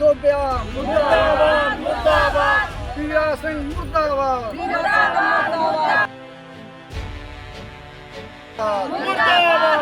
ਦੋਬਿਆ ਮੁਰਦਾਬਾਦ ਮੁਰਦਾਬਾਦ। ਪੀਰਾ ਸਿੰਘ ਮੁਰਦਾਬਾਦ। ਮੁਰਦਾਬਾਦ ਮੁਰਦਾਬਾਦ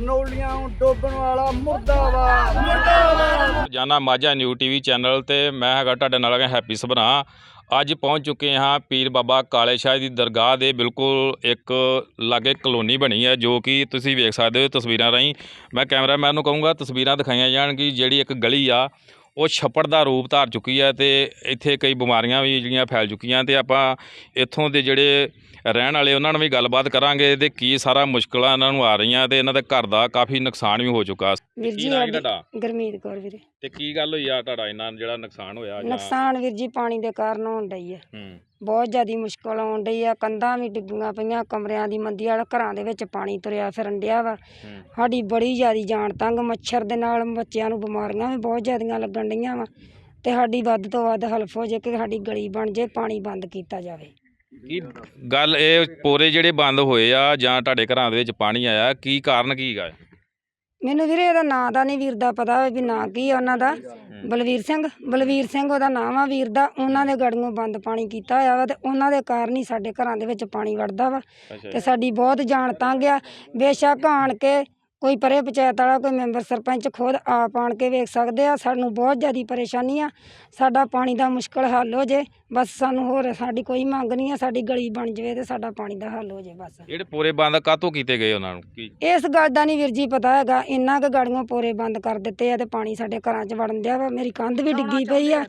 ਨੌਲੀਆਂ ਨੂੰ ਡੋਬਣ ਵਾਲਾ ਮੁਰਦਾਬਾਦ। ਮੁਰਦਾਬਾਦ। ਜਾਨਾ ਮਾਝਾ ਨਿਊ ਟੀਵੀ ਚੈਨਲ ਤੇ ਮੈਂ ਹੈਗਾ ਤੁਹਾਡੇ ਨਾਲ ਹੈਗਾ ਹੈਪੀ ਸਭਰਾ। ਅੱਜ ਪਹੁੰਚ ਚੁੱਕੇ ਹਾਂ ਪੀਰ ਬਾਬਾ ਕਾਲੇ ਸ਼ਾਹ ਦੀ ਦਰਗਾਹ ਦੇ ਬਿਲਕੁਲ ਇੱਕ ਲਾਗੇ ਕਲੋਨੀ ਬਣੀ ਹੈ, ਜੋ ਕਿ ਤੁਸੀਂ ਵੇਖ ਸਕਦੇ ਹੋ ਤਸਵੀਰਾਂ ਰਾਹੀਂ। ਮੈਂ ਕੈਮਰਾਮੈਨ ਨੂੰ ਕਹੂੰਗਾ, ਤਸਵੀਰਾਂ ਦਿਖਾਈਆਂ ਜਾਣ ਕਿ ਜਿਹੜੀ ਇੱਕ ਗਲੀ ਆ, ਉਹ ਛੱਪੜ ਦਾ ਰੂਪ ਧਾਰ ਚੁੱਕੀ ਹੈ ਤੇ ਇੱਥੇ ਕਈ ਬਿਮਾਰੀਆਂ ਵੀ ਜਿਹੜੀਆਂ ਫੈਲ ਚੁੱਕੀਆਂ ਤੇ ਆਪਾਂ ਇੱਥੋਂ ਦੇ ਜਿਹੜੇ ਰਹਿਣ ਵਾਲੇ ਉਹਨਾਂ ਨਾਲ ਵੀ ਗੱਲਬਾਤ ਕਰਾਂਗੇ ਤੇ ਕੀ ਸਾਰਾ ਮੁਸ਼ਕਲਾਂ ਇਹਨਾਂ ਨੂੰ ਆ ਰਹੀਆਂ ਤੇ ਇਹਨਾਂ ਦੇ ਘਰ ਦਾ ਕਾਫੀ ਨੁਕਸਾਨ ਵੀ ਹੋ ਚੁੱਕਾ। ਵੀਰ ਕੀ ਜੀ ਨਾਂ ਜੀ ਸਾਡੀ- ਤੁਹਾਡਾ? ਗੁਰਮੀਤ ਕੌਰ ਵੀਰੇ। ਤੇ ਕੀ ਗੱਲ ਹੋਈ ਆ ਤੁਹਾਡਾ? ਇੰਨਾ ਜਿਹੜਾ ਨੁਕਸਾਨ ਹੋਇਆ ਜਾਂ ਨੁਕਸਾਨ ਵੀਰ ਜੀ ਪਾਣੀ ਦੇ ਕਾਰਨ ਹੋਣ ਡਈ ਹੂੰ। ਬਹੁਤ ਜ਼ਿਆਦੀ ਮੁਸ਼ਕਲ ਆਉਣ ਡਈ ਆ। ਕੰਧਾਂ ਵੀ ਡਿੱਗੀਆਂ ਪਈਆਂ ਕਮਰਿਆਂ ਦੀ ਮੰਦੀ ਵਾਲਾ ਘਰਾਂ ਦੇ ਵਿੱਚ ਪਾਣੀ ਤੁਰਿਆ ਫਿਰਨ ਡਿਆ ਵਾ। ਹੂੰ। ਸਾਡੀ ਬੜੀ ਜ਼ਿਆਦੀ ਜਾਨ ਤੰਗ ਮੱਛਰ ਦੇ ਨਾਲ ਬੱਚਿਆਂ ਨੂੰ ਬਿਮਾਰੀਆਂ ਵੀ ਬਹੁਤ ਜ਼ਿਆਦੀਆਂ ਲੱਗਣ ਡਈਆਂ ਵਾ। ਤੇ ਸਾਡੀ ਵੱਧ ਤੋਂ ਵੱਧ ਹਲਫ ਹੋ ਜੇ ਕਿ ਸਾਡੀ ਗਲੀ ਬਣ ਜੇ ਪਾਣੀ ਬੰਦ ਕੀਤਾ ਜਾਵੇ। ਕੀ ਗੱਲ ਇਹ ਪੋਰੇ ਜਿਹੜੇ ਬੰਦ ਹੋਏ ਆ ਜਾਂ ਤੁਹਾਡੇ ਘਰਾਂ ਦੇ ਵਿੱਚ ਪਾਣੀ ਆਇਆ ਕੀ ਕਾਰਨ ਕੀ ਗਾ? ਮੈਨੂੰ ਵੀਰੇ ਇਹਦਾ ਨਾਂ ਦਾ ਨਹੀਂ ਵੀਰ ਦਾ ਪਤਾ ਵੀ ਨਾਂ ਕੀ ਆ ਉਹਨਾਂ ਦਾ। ਬਲਵੀਰ ਸਿੰਘ ਬਲਵੀਰ ਸਿੰਘ ਉਹਦਾ ਨਾਮ ਆ ਵੀਰ ਦਾ। ਉਹਨਾਂ ਦੇ ਗੜੀਆਂ ਬੰਦ ਪਾਣੀ ਕੀਤਾ ਹੋਇਆ ਵਾ ਤੇ ਉਹਨਾਂ ਦੇ ਕਾਰਨ ਹੀ ਸਾਡੇ ਘਰਾਂ ਦੇ ਵਿੱਚ ਪਾਣੀ ਵੜਦਾ ਵਾ। ਤੇ ਸਾਡੀ ਬਹੁਤ ਜਾਨ ਤੰਗ ਆ। ਬੇਸ਼ੱਕ ਆਣ ਕੇ ਕੋਈ ਪਰੇ ਪੰਚਾਇਤ ਵਾਲਾ ਕੋਈ ਮੈਂਬਰ ਸਰਪੰਚ ਖੁਦ ਆਪ ਆਣ ਕੇ ਵੇਖ ਸਕਦੇ ਆ ਸਾਨੂੰ ਬਹੁਤ ਜ਼ਿਆਦੀ ਪਰੇਸ਼ਾਨੀ ਆ। ਸਾਡਾ ਪਾਣੀ ਦਾ ਮੁਸ਼ਕਲ ਹੱਲ ਹੋ ਜੇ ਬਸ ਸਾਨੂੰ ਹੋਰ ਸਾਡੀ ਕੋਈ ਮੰਗ ਨਹੀਂ ਆ ਸਾਡੀ ਗਲੀ ਬਣ ਜਵੇ ਤੇ ਸਾਡਾ ਪਾਣੀ ਦਾ ਹੱਲ ਹੋ ਜੇ ਬਸ। ਜਿਹੜੇ ਪੋਰੇ ਬੰਦ ਕਾਤੋਂ ਕੀਤੇ ਗਏ ਉਹਨਾਂ ਨੂੰ? ਕੀ ਇਸ ਗੱਲ ਦਾ ਨਹੀਂ ਵੀਰ ਜੀ ਪਤਾ ਹੈਗਾ ਇੰਨਾ ਕੁ ਗਾੜੀਆਂ ਪੋਰੇ ਬੰਦ ਕਰ ਦਿੱਤੇ ਆ ਤੇ ਪਾਣੀ ਸਾਡੇ ਘਰਾਂ 'ਚ ਵੜਨ ਦਿਆ ਵਾ ਮੇਰੀ ਕੰਧ ਵੀ ਡਿੱਗੀ ਪਈ ਆ।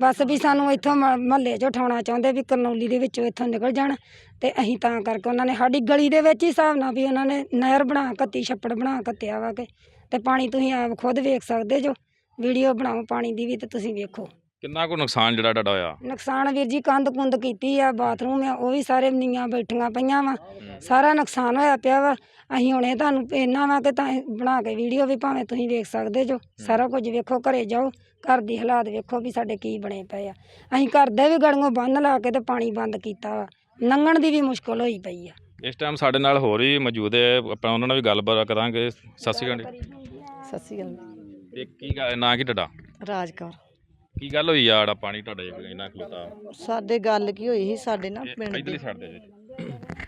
ਬਸ ਵੀ ਸਾਨੂੰ ਇੱਥੋਂ ਮਹੱਲੇ 'ਚੋਂ ਉਠਾਉਣਾ ਚਾਹੁੰਦੇ ਵੀ ਕਰਨੌਲੀ ਦੇ ਵਿੱਚੋਂ ਇੱਥੋਂ ਨਿਕਲ ਜਾਣ ਤੇ ਅਸੀਂ ਤਾਂ ਕਰਕੇ ਉਹਨਾਂ ਨੇ ਸਾਡੀ ਗਲੀ ਦੇ ਵਿੱਚ ਹੀ ਹਿਸਾਬ ਨਾਲ ਵੀ ਉਹਨਾਂ ਨੇ ਨਹਿਰ ਬਣਾ ਕੱਤੀ ਛੱਪੜ ਬਣਾ ਕੱਤਿਆ ਵਾ ਕੇ ਤੇ ਪਾਣੀ ਤੁਸੀਂ ਆਪ ਖੁਦ ਵੇਖ ਸਕਦੇ ਜੋ। ਵੀਡੀਓ ਬਣਾਓ ਪਾਣੀ ਦੀ ਵੀ ਤੇ ਤੁਸੀਂ ਵੇਖੋ। ਕਿੰਨਾ ਕੁ ਨੁਕਸਾਨ ਜਿਹੜਾ ਤੁਹਾਡਾ ਹੋਇਆ? ਨੁਕਸਾਨ ਵੀਰ ਜੀ ਕੰਧ ਕੁੰਦ ਕੀਤੀ ਆ ਬਾਥਰੂਮ ਆ ਉਹ ਵੀ ਸਾਰੇ ਨੀਆਂ ਬੈਠੀਆਂ ਪਈਆਂ ਵਾ। ਸਾਰਾ ਨੁਕਸਾਨ ਹੋਇਆ ਪਿਆ ਵਾ। ਅਸੀਂ ਹੁਣੇ ਤੁਹਾਨੂੰ ਇੰਨਾ ਵਾ ਕਿ ਤਾਂ ਬਣਾ ਕੇ ਵੀਡੀਓ ਵੀ ਭਾਵੇਂ ਤੁਸੀਂ ਵੇਖ ਸਕਦੇ ਜੋ। ਸਾਰਾ ਕੁਝ ਵੇਖੋ ਘਰੇ ਜਾਓ ਘਰ ਦੀ ਹਾਲਾਤ ਵੇਖੋ ਵੀ ਸਾਡੇ ਕੀ ਬਣੇ ਪਏ ਆ। ਅਸੀਂ ਘਰ ਦੇ ਵੀ ਗੜੀਆਂ ਬੰਨ ਲਾ ਕੇ ਤੇ ਪਾਣੀ ਬੰਦ ਕੀਤਾ ਵਾ। ਲੰਘਣ ਦੀ ਵੀ ਮੁਸ਼ਕਲ ਹੋਈ ਪਈ ਆ। ਇਸ ਟਾਈਮ ਸਾਡੇ ਨਾਲ ਹੋਰ ਵੀ ਮੌਜੂਦ ਹੈ ਆਪਾਂ ਉਹਨਾਂ ਨਾਲ ਵੀ ਗੱਲਬਾਤ ਕਰਾਂਗੇ। ਸਤਿ ਸ਼੍ਰੀ ਅਕਾਲ ਜੀ। ਸਤਿ ਸ਼੍ਰੀ ਅਕਾਲ। ਤੇ ਕੀ ਗਾ- ਨਾਂ ਕੀ ਤੁਹਾਡਾ? ਰਾਜ ਕੌਰ। ਕੀ ਗੱਲ ਹੋਈ ਆ ਜਿਹੜਾ ਪਾਣੀ ਤੁਹਾਡੇ ਇੰਨਾ ਖਲੋਤਾ? ਸਾਡੇ ਗੱਲ ਕੀ ਹੋਈ ਸੀ ਸਾਡੇ ਨਾ ਪਿੰਡ ਇਧਰਲੀ ਦੇ ਸਾਈਡ ਦੇ ਵਿੱਚ।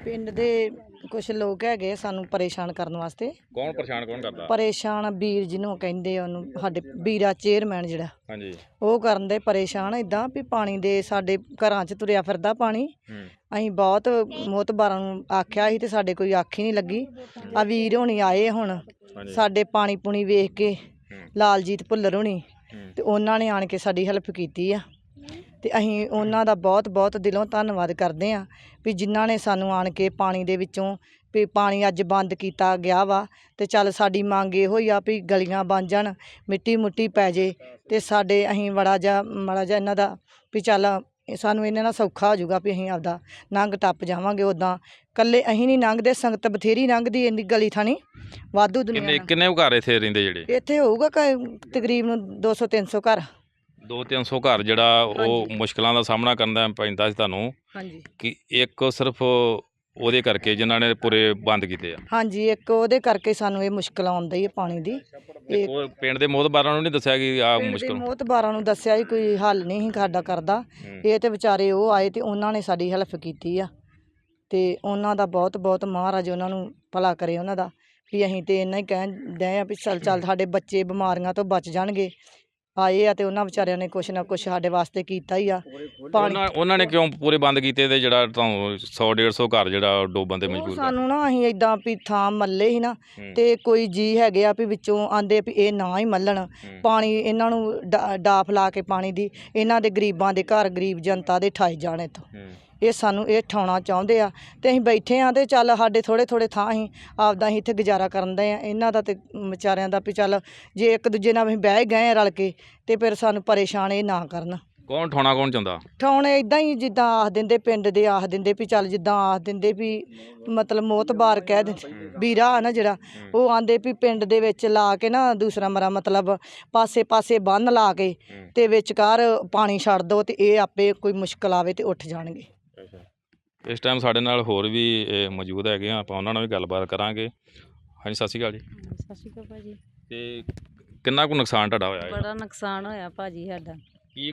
ਪਿੰਡ ਦੇ ਕੁਝ ਲੋਕ ਹੈਗੇ ਸਾਨੂੰ ਪਰੇਸ਼ਾਨ ਕਰਨ ਵਾਸਤੇ। ਕੌਣ ਪਰੇਸ਼ਾਨ ਕੌਣ ਕਰਦਾ? ਪਰੇਸ਼ਾਨ ਵੀਰ ਜਿਹਨੂੰ ਕਹਿੰਦੇ ਆ ਉਹਨੂੰ ਸਾਡੇ ਵੀਰਾ ਚੇਅਰਮੈਨ ਜਿਹੜਾ। ਹਾਂਜੀ। ਉਹ ਕਰਨ ਦੇ ਪਰੇਸ਼ਾਨ ਇਦਾਂ ਵੀ ਪਾਣੀ ਦੇ ਸਾਡੇ ਘਰਾਂ 'ਚ ਤੁਰਿਆ ਫਿਰਦਾ ਪਾਣੀ। ਹੂੰ। ਅਸੀਂ ਬਹੁਤ ਮੋਤਬਾਰਾਂ ਨੂੰ ਆਖਿਆ ਸੀ ਤੇ ਸਾਡੇ ਕੋਈ ਆਖੀ ਨਹੀਂ ਲੱਗੀ। ਆ ਵੀਰ ਹੋਣੀ ਆਏ ਹੁਣ ਹਾਂਜੀ। ਸਾਡੇ ਪਾਣੀ ਪੁਣੀ ਵੇਖ ਕੇ ਹੂੰ, ਲਾਲਜੀਤ ਭੁੱਲਰ ਹੋਣੀ ਹੂੰ। ਤੇ ਉਹਨਾਂ ਨੇ ਆਣ ਕੇ ਸਾਡੀ ਹੈਲਪ ਕੀਤੀ ਆ। ਤੇ ਅਸੀਂ ਉਹਨਾਂ ਦਾ ਬਹੁਤ ਬਹੁਤ ਦਿਲੋਂ ਧੰਨਵਾਦ ਕਰਦੇ ਆ ਵੀ ਜਿਨ੍ਹਾਂ ਨੇ ਸਾਨੂੰ ਆਣ ਕੇ ਪਾਣੀ ਦੇ ਵਿੱਚੋਂ ਵੀ ਪਾਣੀ ਅੱਜ ਬੰਦ ਕੀਤਾ ਗਿਆ ਵਾ ਤੇ ਚੱਲ ਸਾਡੀ ਮੰਗ ਇਹੋ ਹੀ ਆ ਵੀ ਗਲੀਆਂ ਬਣ ਜਾਣ ਮਿੱਟੀ ਮੁੱਟੀ ਪੈ ਜੇ ਤੇ ਸਾਡੇ ਅਸੀਂ ਬੜਾ ਜਾ ਮਾੜਾ ਜਿਹਾ ਇਹਨਾਂ ਦਾ ਵੀ ਚੱਲ ਸਾਨੂੰ ਇਹਨਾਂ ਨਾਲ ਸੌਖਾ ਹੋ ਜਾਊਗਾ ਵੀ ਅਸੀਂ ਆਪਦਾ ਲੰਘ ਟੱਪ ਜਾਵਾਂਗੇ ਉਦਾਂ ਕੱਲੇ ਅਸੀਂ ਨਹੀਂ ਲੰਘਦੇ ਸੰਗਤ ਬਥੇਰੀ ਲੰਘਦੀ ਇੰਨੀ ਗਲੀ ਥਾਣੀ ਵਾਧੂ ਦੁਨੀਆ ਕਿੰਨੇ ਘਰ ਇੱਥੇ ਰਹਿੰਦੇ ਜਿਹੜੇ? ਇੱਥੇ ਹੋਊਗਾ ਕ- ਤਕਰੀਬਨ 200 300 ਘਰ। 2-300 ਘਰ ਜਿਹੜਾ ਉਹ ਹਾਂਜੀ। ਮੁਸ਼ਕਲਾਂ ਦਾ ਸਾਹਮਣਾ ਕਰਨਾ ਪੈਂਦਾ ਸੀ ਤੁਹਾਨੂੰ ਹਾਂਜੀ। ਕਿ ਇੱਕ ਸਿਰਫ ਉਹਦੇ ਕਰਕੇ ਜਿਨ੍ਹਾਂ ਨੇ ਪੂਰੇ ਬੰਦ ਕੀਤੇ ਆ? ਹਾਂਜੀ ਇੱਕ ਉਹਦੇ ਕਰਕੇ ਸਾਨੂੰ ਇਹ ਮੁਸ਼ਕਲ ਆਉਂਦੀ ਹੈ ਪਾਣੀ ਦੀ। ਤੇ ਇਹ ਉਹ ਪਿੰਡ ਦੇ ਮੋਦਬਾਰਾਂ ਨੂੰ ਨਹੀਂ ਦੱਸਿਆ ਕਿ ਆ ਪਿੰਡ ਦੇ ਮੁਸ਼ਕਲ? ਮੋਤਬਾਰਾਂ ਨੂੰ ਦੱਸਿਆ ਹੀ ਕੋਈ ਹੱਲ ਨਹੀਂ ਸੀ ਸਾਡਾ ਕਰਦਾ। ਹੂੰ। ਇਹ ਤੇ ਵਿਚਾਰੇ ਉਹ ਆਏ ਤੇ ਉਹਨਾਂ ਨੇ ਸਾਡੀ ਹੈਲਪ ਕੀਤੀ ਆ। ਤੇ ਉਹਨਾਂ ਦਾ ਬਹੁਤ ਬਹੁਤ ਮਹਾਰਾਜ ਉਹਨਾਂ ਨੂੰ ਭਲਾ ਕਰੇ ਉਹਨਾਂ ਦਾ। ਵੀ ਅਸੀਂ ਤੇ ਇੰਨਾ ਹੀ ਕਹਿਣ ਡਏ ਆ ਵੀ ਚੱਲ ਚੱਲ ਸਾਡੇ ਬੱਚੇ ਬਿਮਾਰੀਆਂ ਤੋਂ ਬਚ ਜਾਣਗੇ। ਆਏ ਆ ਤੇ ਉਹਨਾਂ ਵਿਚਾਰਿਆਂ ਨੇ ਕੁਛ ਨਾ ਕੁਛ ਸਾਡੇ ਵਾਸਤੇ ਕੀਤਾ ਹੀ ਆ। ਪਾਣੀ ਉਹਨਾਂ ਉਹਨਾਂ ਨੇ ਕਿਉਂ ਪੂਰੇ ਬੰਦ ਕੀਤੇ ਤੇ ਜਿਹੜਾ ਤੁਹਾਨੂੰ 100 150 ਘਰ ਜਿਹੜਾ ਡੋਬਣ ਤੇ ਮਜਬੂਰ ਕਰ ਸਾਨੂੰ ਨਾ ਅਸੀਂ ਇਦਾਂ ਵੀ ਥਾਂ ਮੱਲੇ ਹੀ ਨਾ ਹੂੰ, ਤੇ ਕੋਈ ਜੀ ਹੈਗੇ ਆ ਵੀ ਵਿੱਚੋਂ ਆਂਦੇ ਵੀ ਇਹ ਨਾ ਹੀ ਮੱਲਣ। ਪਾਣੀ ਇਹਨਾਂ ਨੂੰ ਡਾ- ਡਾਫ ਲਾ ਕੇ ਪਾਣੀ ਦੀ ਇਹਨਾਂ ਦੇ ਗਰੀਬਾਂ ਦੇ ਘਰ ਗਰੀਬ ਜਨਤਾ ਦੇ ਠਾਏ ਜਾਣ ਇੱਥੋਂ। ਹੂੰ। ਇਹ ਸਾਨੂੰ ਇਹ ਠਾਉਣਾ ਚਾਹੁੰਦੇ ਆ ਤੇ ਅਸੀਂ ਬੈਠੇ ਆ ਤੇ ਚੱਲ ਸਾਡੇ ਥੋੜੇ ਥੋੜੇ ਥਾਂ ਅਸੀਂ ਆਪਦਾ ਅਸੀਂ ਇੱਥੇ ਗੁਜ਼ਾਰਾ ਕਰਨ ਦੇ ਆ। ਇਹਨਾਂ ਦਾ ਤੇ ਵਿਚਾਰਿਆਂ ਦਾ ਵੀ ਚੱਲ ਜੇ ਇੱਕ ਦੂਜੇ ਨਾਲ ਅਸੀਂ ਬਹਿ ਗਏ ਰਲ ਕੇ ਤੇ ਫਿਰ ਸਾਨੂੰ ਪਰੇਸ਼ਾਨ ਇਹ ਨਾ ਕਰਨ। ਕੌਣ ਠਾਉਣਾ ਕੌਣ ਚਾਹੁੰਦਾ? ਠਾਉਣੇ ਇਦਾਂ ਹੀ ਜਿੱਦਾਂ ਆਖ ਦਿੰਦੇ ਪਿੰਡ ਦੇ ਆਖ ਦਿੰਦੇ ਵੀ ਚੱਲ ਜਿੱਦਾਂ ਆਖ ਦਿੰਦੇ ਵੀ ਮਤਲਬ ਮੋਤਬਾਰ ਕਹਿ ਦਿੰਦੇ। ਵੀਰਾ ਆ ਨਾ ਜਿਹੜਾ ਉਹ ਆਂਦੇ ਵੀ ਪਿੰਡ ਦੇ ਵਿੱਚ ਲਾ ਕੇ ਨਾ ਦੂਸਰਾ ਮਰਾ ਮਤਲਬ ਪਾਸੇ ਪਾਸੇ ਬੰਨ ਲਾ ਕੇ। ਤੇ ਵਿਚਕਾਰ ਪਾਣੀ ਛੱਡ ਦੋ ਤੇ ਇਹ ਆਪੇ ਕੋਈ ਮੁਸ਼ਕਲ ਆਵੇ ਤੇ ਉੱਠ ਜਾਣਗੇ। ਇਸ ਟਾਈਮ ਸਾਡੇ ਨਾਲ ਹੋਰ ਵੀ ਇਹ ਮੌਜੂਦ ਹੈਗੇ ਆ ਆਪਾਂ ਉਹਨਾਂ ਨਾਲ ਵੀ ਗੱਲਬਾਤ ਕਰਾਂਗੇ। ਹਾਂਜੀ ਸਤਿ ਸ਼੍ਰੀ ਅਕਾਲ ਜੀ। ਸਤਿ ਸ਼੍ਰੀ ਅਕਾਲ ਭਾਜੀ। ਤੇ ਕਿੰਨਾ ਕੁ ਨੁਕਸਾਨ ਤੁਹਾਡਾ ਹੋਇਆ ਬੜਾ ਨੁਕਸਾਨ ਹੋਇਆ ਭਾਜੀ ਸਾਡਾ। ਕੀ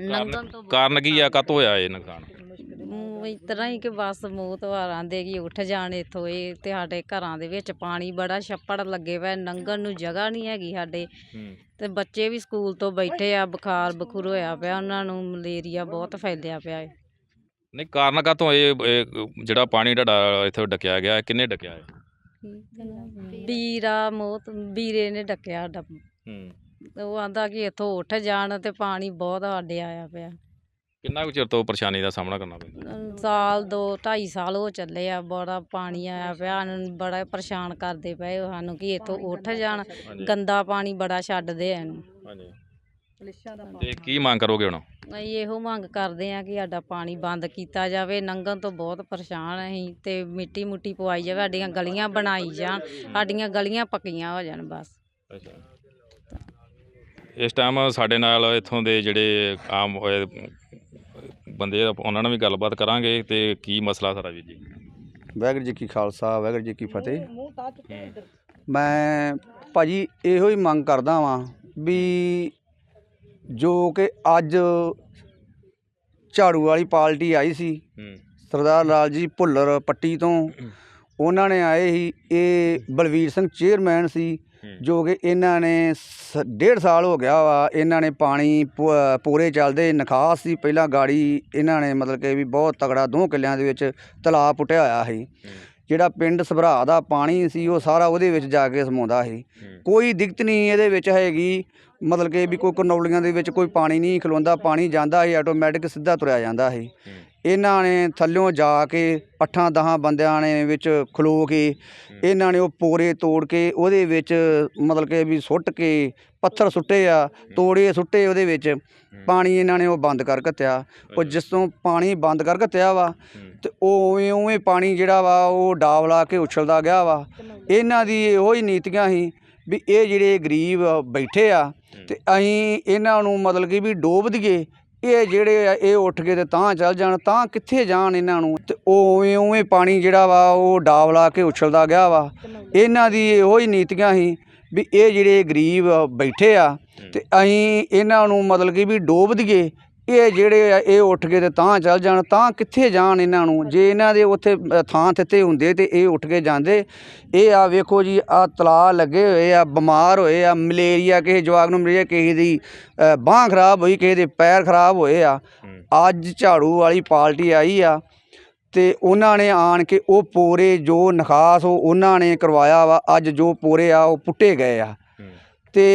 ਕਾਰਨ ਕੀ ਆ? ਕਾਤੋਂ ਹੋਇਆ ਇਹ ਨੁਕਸਾਨ? ਇਸ ਤਰ੍ਹਾਂ ਹੀ ਕਿ ਬਸ ਮੂਤ ਵਾਰਾਂ ਦੇ ਕਿ ਉੱਠ ਜਾਣ ਇੱਥੋਂ। ਇਹ ਤੇ ਸਾਡੇ ਘਰਾਂ ਦੇ ਵਿੱਚ ਪਾਣੀ ਬੜਾ ਛੱਪੜ ਲੱਗੇ ਪਏ ਲੰਘਣ ਨੂੰ ਜਗ੍ਹਾ ਨਹੀਂ ਹੈਗੀ ਸਾਡੇ। ਤੇ ਬੱਚੇ ਵੀ ਸਕੂਲ ਤੋਂ ਬੈਠੇ ਆ ਬੁਖਾਰ ਬਖੂਰ ਹੋਇਆ ਪਿਆ ਉਹਨਾਂ ਨੂੰ ਮਲੇਰੀਆ ਬਹੁਤ ਫੈਲਿਆ ਪਿਆ ਹੈ ਨਹੀਂ ਕਾਰਨ ਕਾਤੋਂ ਇਹ ਇਹ ਜਿਹੜਾ ਪਾਣੀ ਤੁਹਾਡਾ ਇੱਥੇ ਡਕਿਆ ਗਿਆ ਕਿੰਨੇ ਡਕਿਆ ਹੈ ਵੀਰਾ ਮੋਤ ਵੀਰੇ ਨੇ ਡੱਕਿਆ ਸਾਡਾ। ਹੂੰ। ਉਹ ਆਂਦਾ ਕਿ ਇੱਥੋਂ ਉੱਠ ਜਾਣ ਤੇ ਪਾਣੀ ਬਹੁਤ ਸਾਡੇ ਆਇਆ ਪਿਆ। ਕਿੰਨਾ ਕੁ ਚਿਰ ਤੋਂ ਪਰੇਸ਼ਾਨੀ ਦਾ ਸਾਹਮਣਾ ਕਰਨਾ ਪੈਂਦਾ? ਅਮ ਸਾਲ ਦੋ ਢਾਈ ਸਾਲ ਹੋ ਚੱਲੇ ਆ ਬੜਾ ਪਾਣੀ ਆਇਆ ਪਿਆ ਸਾਨੂੰ ਬੜਾ ਪਰੇਸ਼ਾਨ ਕਰਦੇ ਪਏ ਉਹ ਸਾਨੂੰ ਕਿ ਇੱਥੋਂ ਉੱਠ ਜਾਣ। ਗੰਦਾ ਪਾਣੀ ਬੜਾ ਛੱਡਦੇ ਆ ਇਹਨੂੰ। ਹਾਂਜੀ। ਤੇ ਕੀ ਮੰਗ ਕਰੋਗੇ ਹੁਣ? ਅਸੀਂ ਇਹੋ ਮੰਗ ਕਰਦੇ ਆ ਕਿ ਸਾਡਾ ਪਾਣੀ ਬੰਦ ਕੀਤਾ ਜਾਵੇ। ਲੰਘਣ ਤੋਂ ਬਹੁਤ ਪਰੇਸ਼ਾਨ ਅਸੀਂ ਤੇ ਮਿੱਟੀ ਮੁੱਟੀ ਪਵਾਈ ਜਾਵੇ ਸਾਡੀਆਂ ਗਲੀਆਂ ਬਣਾਈ ਜਾਣ ਸਾਡੀਆਂ ਗਲੀਆਂ ਪੱਕੀਆਂ ਹੋ ਜਾਣ ਬਸ। ਅੱਛਾ। ਇਸ ਟਾਈਮ ਸਾਡੇ ਨਾਲ ਇੱਥੋਂ ਦੇ ਜਿਹੜੇ ਆਮ ਹੋਏ ਬੰਦੇ ਆ, ਉਹਨਾਂ ਨਾਲ ਵੀ ਗੱਲਬਾਤ ਕਰਾਂਗੇ ਤੇ ਕੀ ਮਸਲਾ ਸਾਰਾ ਵੀਰ ਜੀ? ਵਾਹਿਗੁਰੂ ਜੀ ਕੀ ਖਾਲਸਾ ਵਾਹਿਗੁਰੂ ਜੀ ਕੀ ਫਤਿਹ। ਮੈਂ ਭਾਜੀ ਇਹੋ ਹੀ ਮੰਗ ਕਰਦਾ ਵਾਂ ਵੀ ਜੋ ਕਿ ਅੱਜ ਝਾੜੂ ਵਾਲੀ ਪਾਰਟੀ ਆਈ ਸੀ। ਸਰਦਾਰ ਲਾਲ ਜੀ ਭੁੱਲਰ ਪੱਟੀ ਤੋਂ। ਉਹਨਾਂ ਨੇ ਆਏ ਸੀ। ਇਹ ਬਲਵੀਰ ਸਿੰਘ ਚੇਅਰਮੈਨ ਸੀ। ਜੋ ਕਿ ਇਹਨਾਂ ਨੇ ਡੇਢ ਸਾਲ ਹੋ ਗਿਆ ਵਾ। ਇਹਨਾਂ ਨੇ ਪਾਣੀ ਪੂਰੇ ਚੱਲਦੇ ਨਖਾਸ ਸੀ। ਪਹਿਲਾਂ ਗਾੜੀ ਇਹਨਾਂ ਨੇ ਮਤਲਬ ਕਿ ਵੀ ਬਹੁਤ ਤਗੜਾ ਦੋ ਕਿੱਲਿਆਂ ਦੇ ਵਿੱਚ ਤਲਾਬ ਪੁੱਟਿਆ ਹੋਇਆ ਸੀ। ਜਿਹੜਾ ਪਿੰਡ ਸਭਰਾ ਦਾ ਪਾਣੀ ਸੀ ਉਹ ਸਾਰਾ ਉਹਦੇ ਵਿੱਚ ਜਾ ਕੇ ਸਮਾਉਂਦਾ ਸੀ। ਕੋਈ ਦਿੱਕਤ ਨਹੀਂ ਇਹਦੇ ਵਿੱਚ ਹੈਗੀ। ਮਤਲਬ ਕਿ ਵੀ ਕੋਈ ਕਨੌਲੀਆਂ ਦੇ ਵਿੱਚ ਕੋਈ ਪਾਣੀ ਨਹੀਂ ਖਲੋਂਦਾ ਪਾਣੀ ਜਾਂਦਾ ਸੀ ਆਟੋਮੈਟਿਕ ਸਿੱਧਾ ਤੁਰਿਆ ਜਾਂਦਾ ਸੀ। ਹੂੰ। ਇਹਨਾਂ ਨੇ ਥੱਲਿਓਂ ਜਾ ਕੇ ਅੱਠਾਂ ਦਹਾਂ ਬੰਦਿਆਂ ਨੇ ਵਿੱਚ ਖਲੋ ਕੇ ਇਹਨਾਂ ਨੇ ਉਹ ਪੋਰੇ ਤੋੜ ਕੇ ਉਹਦੇ ਵਿੱਚ ਮਤਲਬ ਕਿ ਵੀ ਸੁੱਟ ਕੇ ਪੱਥਰ ਸੁੱਟੇ ਆ ਤੋੜੇ ਸੁੱਟੇ ਉਹਦੇ ਵਿੱਚ। ਪਾਣੀ ਇਹਨਾਂ ਨੇ ਉਹ ਬੰਦ ਕਰ ਘੱਤਿਆ। ਉਹ ਜਿਸ ਤੋਂ ਪਾਣੀ ਬੰਦ ਕਰ ਘੱਤਿਆ ਵਾ। ਤੇ ਉਹ ਉਵੇਂ ਉਵੇਂ ਪਾਣੀ ਜਿਹੜਾ ਵਾ ਉਹ ਡਾਵ ਲਾ ਕੇ ਉਛਲਦਾ ਗਿਆ ਵਾ। ਇਹਨਾਂ ਦੀ ਇਹੋ ਹੀ ਨੀਤੀਆਂ ਸੀ ਵੀ ਇਹ ਜਿਹੜੇ ਗਰੀਬ ਬੈਠੇ ਆ ਤੇ ਅਸੀਂ ਇਹਨਾਂ ਨੂੰ ਮਤਲਬ ਕਿ ਵੀ ਡੋਬ ਦਈਏ ਇਹ ਜਿਹੜੇ ਆ ਇਹ ਉੱਠ ਕੇ ਤੇ ਤਾਂ ਚੱਲ ਜਾਣ ਤਾਂ ਕਿੱਥੇ ਜਾਣ ਇਹਨਾਂ ਨੂੰ? ਤੇ ਉਹ ਉਵੇਂ ਉਵੇਂ ਪਾਣੀ ਜਿਹੜਾ ਵਾ ਉਹ ਡਾਵ ਲਾ ਕੇ ਉਛਲਦਾ ਗਿਆ ਵਾ। ਇਹਨਾਂ ਦੀ ਇਹੋ ਹੀ ਨੀਤੀਆਂ ਸੀ ਵੀ ਇਹ ਜਿਹੜੇ ਗਰੀਬ ਬੈਠੇ ਆ ਤੇ ਅਸੀਂ ਇਹਨਾਂ ਨੂੰ ਮਤਲਬ ਕਿ ਵੀ ਡੋਬ ਦਈਏ ਇਹ ਜਿਹੜੇ ਆ ਇਹ ਉੱਠ ਕੇ ਤੇ ਤਾਂ ਚੱਲ ਜਾਣ ਤਾਂ ਕਿੱਥੇ ਜਾਣ ਇਹਨਾਂ ਨੂੰ? ਜੇ ਇਹਨਾਂ ਦੇ ਉੱਥੇ ਥਾਂ ਥਿੱਤੇ ਹੁੰਦੇ ਤੇ ਇਹ ਉੱਠ ਕੇ ਜਾਂਦੇ। ਇਹ ਆ ਵੇਖੋ ਜੀ ਆ ਤਲਾ ਲੱਗੇ ਹੋਏ ਆ ਬਿਮਾਰ ਹੋਏ ਆ ਮਲੇਰੀਆ ਕਿਸੇ ਜਵਾਕ ਨੂੰ ਮਲੇਰੀਆ ਕਿਸੇ ਦੀ ਬਾਂਹ ਖਰਾਬ ਹੋਈ ਕਿਸੇ ਦੇ ਪੈਰ ਖਰਾਬ ਹੋਏ ਆ। ਅੱਜ ਝਾੜੂ ਵਾਲੀ ਪਾਰਟੀ ਆਈ ਆ ਤੇ ਉਹਨਾਂ ਨੇ ਆਣ ਕੇ ਉਹ ਪੋਰੇ ਜੋ ਨਖਾਸ ਉਹ ਉਹਨਾਂ ਨੇ ਕਰਵਾਇਆ ਵਾ ਅੱਜ ਜੋ ਪੋਰੇ ਆ ਉਹ ਪੁੱਟੇ ਗਏ ਆ। ਤੇ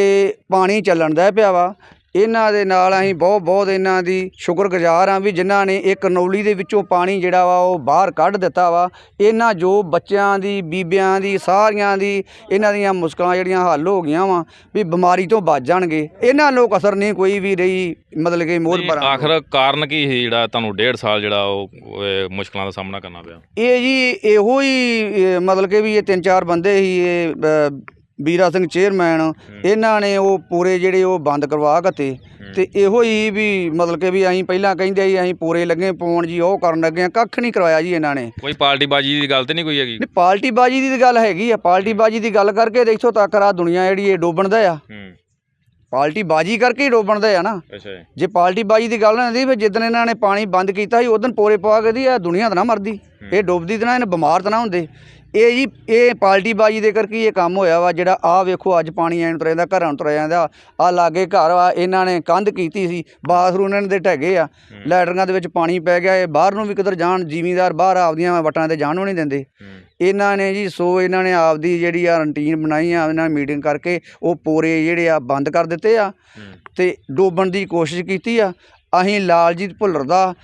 ਪਾਣੀ ਚੱਲਣ ਦਾ ਪਿਆ ਵਾ। ਇਹਨਾਂ ਦੇ ਨਾਲ ਅਸੀਂ ਬਹੁਤ ਬਹੁਤ ਇਹਨਾਂ ਦੀ ਸ਼ੁਕਰਗੁਜ਼ਾਰ ਆ ਵੀ ਜਿਨ੍ਹਾਂ ਨੇ ਇਹ ਕਰਨੌਲੀ ਦੇ ਵਿੱਚੋਂ ਪਾਣੀ ਜਿਹੜਾ ਵਾ ਉਹ ਬਾਹਰ ਕੱਢ ਦਿੱਤਾ ਵਾ। ਇਹਨਾਂ ਜੋ ਬੱਚਿਆਂ ਦੀ ਬੀਬੀਆਂ ਦੀ ਸਾਰੀਆਂ ਦੀ ਇਹਨਾਂ ਦੀਆਂ ਮੁਸ਼ਕਲਾਂ ਜਿਹੜੀਆਂ ਹੱਲ ਹੋ ਗਈਆਂ ਵਾ ਵੀ ਬਿਮਾਰੀ ਤੋਂ ਬਚ ਜਾਣਗੇ। ਇਹਨਾਂ ਲੋਕ ਅਸਰ ਨਹੀਂ ਕੋਈ ਵੀ ਰਹੀ ਮਤਲਬ ਕਿ ਮੋਦ ਨਹੀਂ, ਆਖਰ ਕਾਰਨ ਕੀ ਸੀ ਜਿਹੜਾ ਤੁਹਾਨੂੰ ਡੇਢ ਸਾਲ ਜਿਹੜਾ ਉਹ ਮੁਸ਼ਕਲਾਂ ਦਾ ਸਾਹਮਣਾ ਕਰਨਾ ਪਿਆ? ਇਹ ਜੀ ਇਹੋ ਹੀ ਮਤਲਬ ਕਿ ਵੀ ਇਹ ਤਿੰਨ ਚਾਰ ਬੰਦੇ ਸੀ ਇਹ ਵੀਰਾ ਸਿੰਘ ਚੇਅਰਮੈਨ ਇਹਨਾਂ ਨੇ ਉਹ ਪੂਰੇ ਜਿਹੜੇ ਉਹ ਬੰਦ ਕਰਵਾ ਘੱਤੇ ਤੇ ਇਹੋ ਹੀ ਵੀ ਮਤਲਬ ਕਿ ਵੀ ਅਸੀਂ ਪਹਿਲਾਂ ਕਹਿੰਦੇ ਸੀ ਅਸੀਂ ਪੂਰੇ ਲੱਗੇ ਪਾਉਣ ਜੀ ਉਹ ਕਰਨ ਲੱਗੇ ਹਾਂ, ਕੱਖ ਨਹੀਂ ਕਰਵਾਇਆ ਜੀ ਇਹਨਾਂ ਨੇ। ਕੋਈ ਪਾਰਟੀ ਬਾਜੀ ਦੀ ਗੱਲ ਤੇ ਨਹੀਂ ਕੋਈ ਹੈਗੀ? ਨਹੀਂ ਪਾਰਟੀ ਬਾਜੀ ਦੀ ਗੱਲ ਹੈਗੀ ਆ ਪਾਰਟੀ ਬਾਜੀ ਦੀ ਗੱਲ ਕਰਕੇ ਦੇਖੋ ਤੱਕ ਆ ਦੁਨੀਆ ਜਿਹੜੀ ਇਹ ਡੋਬਣ ਦਾ ਆ। ਪਾਰਟੀ ਬਾਜੀ ਕਰਕੇ ਹੀ ਡੋਬਣ ਦਾ ਆ ਨਾ। ਅੱਛਾ ਜੀ। ਪਾਰਟੀ ਬਾਜੀ ਦੀ ਗੱਲ ਨਾ ਫਿਰ ਜਿੱਦਣ ਇਹਨਾਂ ਨੇ ਪਾਣੀ ਬੰਦ ਕੀਤਾ ਸੀ ਉਦੋਂ ਪੋਰੇ ਪਵਾ ਕੇ ਦੀ ਆ ਦੁਨੀਆ ਤਾਂ ਨਾ ਮਰਦੀ। ਇਹ ਡੁੱਬਦੀ ਤਾਂ ਨਾ ਇਹਨੇ ਬਿਮਾਰ ਤਾਂ ਨਾ ਹੁੰਦੇ। ਇਹ ਜੀ ਇਹ ਪਾਰਟੀ ਬਾਜੀ ਦੇ ਕਰਕੇ ਇਹ ਕੰਮ ਹੋਇਆ ਵਾ ਜਿਹੜਾ ਆ ਵੇਖੋ ਅੱਜ ਪਾਣੀ ਐਨ ਤੁਰਿਆ ਜਾਂਦਾ ਘਰਾਂ ਤੁਰਿਆ ਜਾਂਦਾ। ਆ ਲਾਗੇ ਘਰ ਆ ਇਹਨਾਂ ਨੇ ਕੰਧ ਕੀਤੀ ਸੀ ਬਾਥਰੂਮ ਇਹਨਾਂ ਦੇ ਢਹਿਗੇ ਆ। ਲੈਟਰਿੰਗਾਂ ਦੇ ਵਿੱਚ ਪਾਣੀ ਪੈ ਗਿਆ ਇਹ ਬਾਹਰ ਨੂੰ ਵੀ ਕਿਧਰ ਜਾਣ ਜ਼ਿਮੀਂਦਾਰ ਬਾਹਰ ਆਪਦੀਆਂ ਵਟਾਂ ਤੇ ਜਾਣ ਨੂੰ ਨਹੀਂ ਦਿੰਦੇ। ਇਹਨਾਂ ਨੇ ਜੀ ਸੋ ਇਹਨਾਂ ਨੇ ਆਪਦੀ ਜਿਹੜੀ ਆ ਰੂਟੀਨ ਬਣਾਈ ਆ ਇਹਨਾਂ ਮੀਟਿੰਗ ਕਰਕੇ ਉਹ ਪੂਰੇ ਜਿਹੜੇ ਆ ਬੰਦ ਕਰ ਦਿੱਤੇ ਆ। ਤੇ ਡੋਬਣ ਦੀ ਕੋਸ਼ਿਸ਼ ਕੀਤੀ ਆ। ਅਸੀਂ ਲਾਲਜੀਤ ਭੁੱਲਰ ਦਾ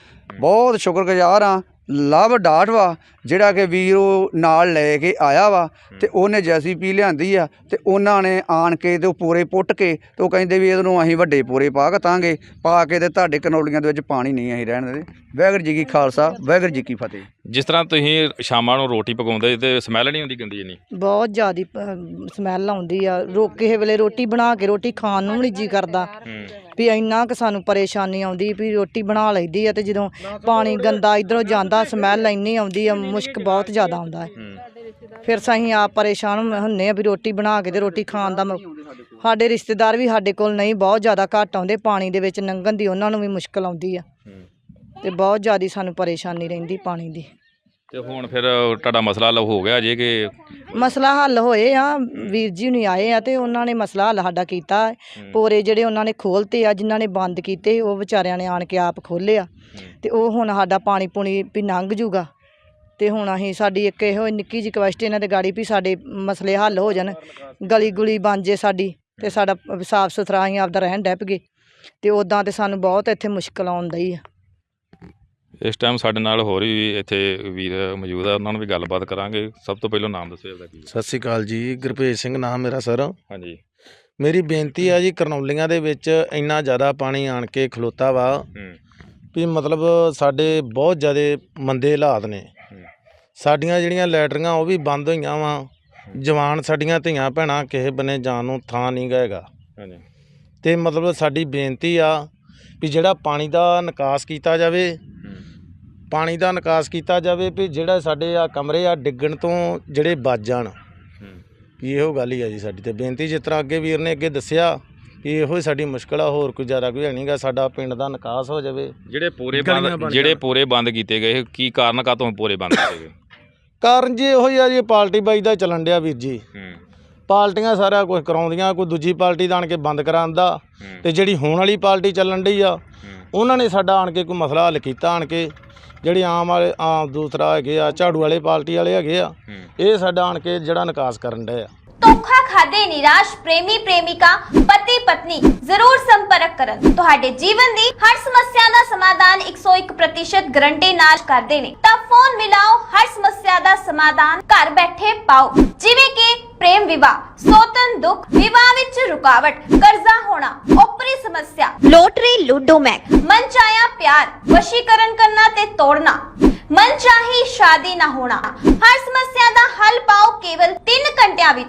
ਬਹੁਤ ਸ਼ੁਕਰਗੁਜ਼ਾਰ ਆ ਲਵ ਡਾਟ ਵਾ ਜਿਹੜਾ ਕਿ ਵੀਰ ਉਹ ਨਾਲ ਲੈ ਕੇ ਆਇਆ ਵਾ ਤੇ ਉਹਨੇ ਜੈਸੀਪੀ ਲਿਆਂਦੀ ਆ ਤੇ ਉਹਨਾਂ ਨੇ ਆਣ ਕੇ ਤੇ ਉਹ ਪੂਰੇ ਪੁੱਟ ਕੇ ਤੇ ਉਹ ਕਹਿੰਦੇ ਵੀ ਇਹਨੂੰ ਅਸੀਂ ਵੱਡੇ ਪੂਰੇ ਪਾ ਕਤਾਂਗੇ ਪਾ ਕੇ ਤੇ ਤੁਹਾਡੇ ਕਨੌਲੀਆਂ ਦੇ ਵਿੱਚ ਪਾਣੀ ਨਹੀਂ ਅਸੀਂ ਰਹਿਣ ਦੇ ਵਾਹਿਗੁਰੂ ਜੀ ਕੀ ਖਾਲਸਾ ਵਾਹਿਗੁਰੂ ਜੀ ਕੀ ਫਤਿਹ। ਜਿਸ ਤਰ੍ਹਾਂ ਤੁਸੀਂ ਸ਼ਾਮਾਂ ਨੂੰ ਰੋਟੀ ਪਕਾਉਂਦੇ ਤੇ ਸਮੈਲ ਨਹੀਂ ਆਉਂਦੀ ਗੰਦੀ ਇੰਨੀ ਬਹੁਤ ਜ਼ਿਆਦੀ ਸਮੈਲ ਆਉਂਦੀ ਆ। ਰੋ ਕਿਸੇ ਵੇਲੇ ਰੋਟੀ ਬਣਾ ਕੇ ਰੋਟੀ ਖਾਣ ਨੂੰ ਨਹੀਂ ਜੀ ਕਰਦਾ। ਵੀ ਇੰਨਾ ਕਿ ਸਾਨੂੰ ਪਰੇਸ਼ਾਨੀ ਆਉਂਦੀ ਵੀ ਰੋਟੀ ਬਣਾ ਲਈਦੀ ਆ ਤੇ ਜਦੋਂ ਪਾਣੀ ਗੰਦਾ ਇਧਰੋਂ ਜਾਂਦਾ ਸਮੈਲ ਇੰਨੀ ਆਉਂਦੀ ਆ ਮੁਸ਼ਕ ਬਹੁਤ ਜ਼ਿਆਦਾ ਆਉਂਦਾ ਹੈ। ਫਿਰ ਅਸੀਂ ਆਪ ਪਰੇਸ਼ਾਨ ਹੁੰਨੇ- ਆ ਵੀ ਰੋਟੀ ਬਣਾ ਕੇ ਤੇ ਰੋਟੀ ਖਾਣ ਦਾ ਮ- ਸਾਡੇ ਰਿਸ਼ਤੇਦਾਰ ਵੀ ਸਾਡੇ ਕੋਲ ਨਹੀਂ ਬਹੁਤ ਜ਼ਿਆਦਾ ਘੱਟ ਆਉਂਦੇ ਪਾਣੀ ਦੇ ਵਿੱਚ ਲੰਘਣ ਦੀ ਉਹਨਾਂ ਨੂੰ ਵੀ ਮੁਸ਼ਕਲ ਆਉਂਦੀ ਆ। ਤੇ ਬਹੁਤ ਜ਼ਿਆਦਾ ਸਾਨੂੰ ਪਰੇਸ਼ਾਨੀ ਰਹਿੰਦੀ ਪਾਣੀ ਦੀ। ਤੇ ਹੁਣ ਫਿਰ ਤੁਹਾਡਾ ਮਸਲਾ ਹੱਲ ਹੋ ਗਿਆ ਜੇ ਕਿ ਮਸਲਾ ਹੱਲ ਹੋਏ ਆ ਵੀਰ ਜੀ ਨਹੀਂ ਆਏ ਆ ਤੇ ਉਹਨਾਂ ਨੇ ਮਸਲਾ ਹੱਲ ਸਾਡਾ ਕੀਤਾ। ਪੋਰੇ ਜਿਹੜੇ ਉਹਨਾਂ ਨੇ ਖੋਲਤੇ ਆ ਜਿਨ੍ਹਾਂ ਨੇ ਬੰਦ ਕੀਤੇ ਉਹ ਵਿਚਾਰਿਆਂ ਨੇ ਆਣ ਕੇ ਆਪ ਖੋਲੇ ਆ। ਤੇ ਉਹ ਹੁਣ ਸਾਡਾ ਪਾਣੀ ਪੂਣੀ ਵੀ ਲੰਘ ਜੂਗਾ। ਤੇ ਹੁਣ ਅਸੀਂ ਸਾਡੀ ਇੱਕ ਇਹੋ ਨਿੱਕੀ ਜਿਹੀ ਰਿਕਵੈਸਟ ਇਹਨਾਂ ਦੇ ਗਾੜੀ ਵੀ ਸਾਡੇ ਮਸਲੇ ਹੱਲ ਹੋ ਜਾਣ। ਗਲੀ ਗੁਲੀ ਬਣ ਜੇ ਸਾਡੀ ਤੇ ਸਾਡਾ ਸਾਫ਼ ਸੁਥਰਾ ਅਸੀਂ ਆਪਦਾ ਰਹਿਣ ਡੈ ਪਈਏ ਤੇ ਉਦਾਂ ਤੇ ਸਾਨੂੰ ਬਹੁਤ ਇੱਥੇ ਮੁਸ਼ਕਲ ਆਉਂਦੀ ਆ। ਇਸ ਟਾਈਮ ਸਾਡੇ ਨਾਲ ਹੋਰ ਵੀ ਇੱਥੇ ਵੀਰ ਮੌਜੂਦ ਆ ਉਹਨਾਂ ਨਾਲ ਵੀ ਗੱਲਬਾਤ ਕਰਾਂਗੇ। ਸਭ ਤੋਂ ਪਹਿਲਾਂ ਨਾਮ ਦੱਸੋ ਇਹਦਾ ਕੀ ਸਤਿ ਸ਼੍ਰੀ ਅਕਾਲ ਜੀ ਗੁਰਭੇਜ ਸਿੰਘ ਨਾਮ ਮੇਰਾ ਸਰ। ਹਾਂਜੀ। ਮੇਰੀ ਬੇਨਤੀ ਆ ਜੀ ਕਰਨੌਲੀਆਂ ਦੇ ਵਿੱਚ ਇੰਨਾ ਜ਼ਿਆਦਾ ਪਾਣੀ ਆਣ ਕੇ ਖਲੋਤਾ ਵਾ ਵੀ ਮਤਲਬ ਸਾਡੇ ਬਹੁਤ ਜ਼ਿਆਦਾ ਮੰਦੇ ਹਾਲਾਤ ਨੇ। ਸਾਡੀਆਂ ਜਿਹੜੀਆਂ ਲੈਟਰੀਆਂ ਉਹ ਵੀ ਬੰਦ ਹੋਈਆਂ ਵਾ। ਜਵਾਨ ਸਾਡੀਆਂ ਧੀਆਂ ਭੈਣਾਂ ਕਿਸੇ ਬੰਨੇ ਜਾਣ ਨੂੰ ਥਾਂ ਨਹੀਂ ਗਏਗਾ ਹਾਂਜੀ। ਤੇ ਮਤਲਬ ਸਾਡੀ ਬੇਨਤੀ ਆ ਵੀ ਜਿਹੜਾ ਪਾਣੀ ਦਾ ਨਿਕਾਸ ਕੀਤਾ ਜਾਵੇ ਪਾਣੀ ਦਾ ਨਿਕਾਸ ਕੀਤਾ ਜਾਵੇ ਵੀ ਜਿਹੜਾ ਸਾਡੇ ਆ ਕਮਰੇ ਆ ਡਿੱਗਣ ਤੋਂ ਜਿਹੜੇ ਬਚ ਜਾਣ। ਹੂੰ। ਵੀ ਇਹੋ ਗੱਲ ਹੀ ਆ ਜੀ ਸਾਡੀ ਤੇ। ਬੇਨਤੀ ਜਿਸ ਤਰ੍ਹਾਂ ਅੱਗੇ ਵੀਰ ਨੇ ਅੱਗੇ ਦੱਸਿਆ ਕਿ ਇਹੋ ਹੀ ਸਾਡੀ ਮੁਸ਼ਕਲ ਆ ਹੋਰ ਕੋਈ ਜ਼ਿਆਦਾ ਕੋਈ ਹੈ ਨਹੀਂਗਾ ਸਾਡਾ ਪਿੰਡ ਦਾ ਨਿਕਾਸ ਹੋ ਜਾਵੇ। ਜਿਹੜੇ ਪੂਰੇ ਬੰਦ ਜਿਹੜੇ। ਪੂਰੇ ਬੰਦ ਕੀਤੇ ਗਏ ਕੀ ਕਾਰਨ ਕਾਤੋਂ ਪੂਰੇ ਬੰਦ ਕੀਤੇ ਗਏ? ਕਾਰਨ ਜੀ ਇਹੋ ਹੀ ਆ ਜੀ ਪਾਰਟੀ ਬਾਈ ਦਾ ਚੱਲਣ ਡਿਆ ਵੀਰ ਜੀ। ਹੂੰ। ਪਾਰਟੀਆਂ ਸਾਰਾ ਕੁਝ ਕਰਾਉਂਦੀਆਂ ਕੋਈ ਦੂਜੀ ਪਾਰਟੀ ਦਾ ਆਣ ਕੇ ਬੰਦ ਕਰਾਉਂਦਾ ਤੇ ਜਿਹੜੀ ਹੋਣ ਵਾਲੀ ਪਾਰਟੀ ਚੱਲਣ ਡਈ ਆ ਹੂੰ। ਉਹਨਾਂ ਨੇ ਸਾਡਾ ਆਣ ਕੇ ਕੋਈ ਮਸਲਾ ਹੱਲ ਕੀਤਾ ਆਣ ਕੇ ਜਿਹੜੇ ਆਮ ਵਾਲੇ ਆਮ ਦੂਸਰਾ ਹੈਗੇ ਆ ਝਾੜੂ ਵਾਲੇ ਪਾਰਟੀ ਵਾਲੇ ਹੈਗੇ ਆ ਇਹ ਸਾਡਾ ਆਣ ਕੇ ਜਿਹੜਾ ਨਿਕਾਸ ਕਰਨ ਡਏ ਆ। ਧੋਖਾ ਖਾਦੇ ਨਿਰਾਸ਼ ਪ੍ਰੇਮੀ ਪ੍ਰੇਮਿਕਾ ਪਤੀ ਪਤਨੀ ਜ਼ਰੂਰ ਸੰਪਰਕ ਕਰਨ। ਤੁਹਾਡੇ ਜੀਵਨ ਦੀ ਹਰ ਸਮੱਸਿਆ ਦਾ ਸਮਾਧਾਨ 101% ਗਰੰਟੀ ਨਾਲ ਕਰਦੇ ਨੇ। ਤਾਂ ਫੋਨ ਮਿਲਾਓ ਹਰ ਸਮੱਸਿਆ ਦਾ ਸਮਾਧਾਨ ਘਰ ਬੈਠੇ ਪਾਓ। ਜਿਵੇਂ ਕਿ ਪ੍ਰੇਮ ਵਿਵਾਹ, ਸੋਤਨ ਦੁੱਖ, ਵਿਵਾਹ ਵਿੱਚ ਰੁਕਾਵਟ, ਕਰਜ਼ਾ ਹੋਣਾ ਓਪਰੀ ਸਮੱਸਿਆ, ਲੋਟਰੀ, ਲੂਡੋ ਮੈਕ, ਮਨ ਚਾਇਆ ਪਿਆਰ, ਵਸ਼ੀਕਰਨ ਕਰਨਾ ਤੇ ਤੋੜਨਾ, ਮਨ ਚਾਹੀ ਸ਼ਾਦੀ ਨਾ ਹੋਣਾ, ਹਰ ਸਮੱਸਿਆ ਦਾ ਹੱਲ ਪਾਓ ਕੇਵਲ 3 ਘੰਟਿਆਂ ਵਿੱਚ।